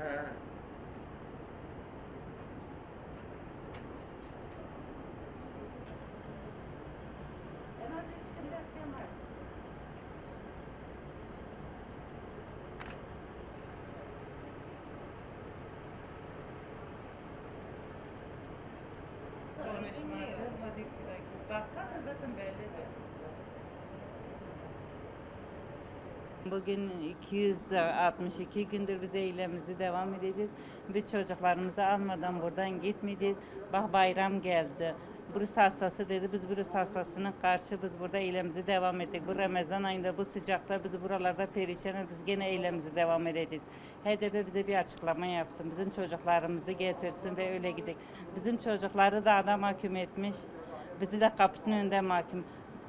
Var. Konuşmadı. Hadi baksana zaten bellidir. Bugün 262 gündür biz eylemimizi devam edeceğiz. Biz çocuklarımızı almadan buradan gitmeyeceğiz. Bak bayram geldi. Burası hastası dedi. Biz burası hastasına karşı biz burada eylemimizi devam ettik. Bu Ramazan ayında bu sıcakta biz buralarda perişanız. Biz gene eylemimizi devam edeceğiz. HDP bize bir açıklama yapsın. Bizim çocuklarımızı getirsin ve öyle gidelim. Bizim çocukları da adam mahkum etmiş. Bizi de kapısının önünde mahkum.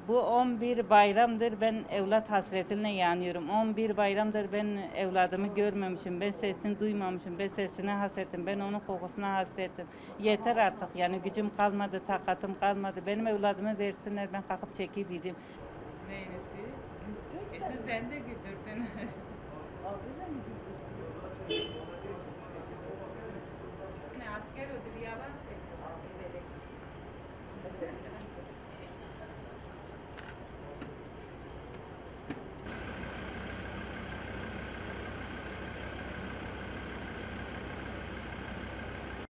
Bu 11 bayramdır ben evlat hasretine yanıyorum. 11 bayramdır ben evladımı görmemişim. Ben sesini duymamışım. Ben sesine hasretim. Ben onun kokusuna hasretim. Yeter artık yani gücüm kalmadı, takatım kalmadı. Benim evladımı versinler ben kalkıp çekip gideyim. Neynesi? E siz beni de güldürdün. Aldığıyla mı güldürdün? asker ödülü yalan söylüyor.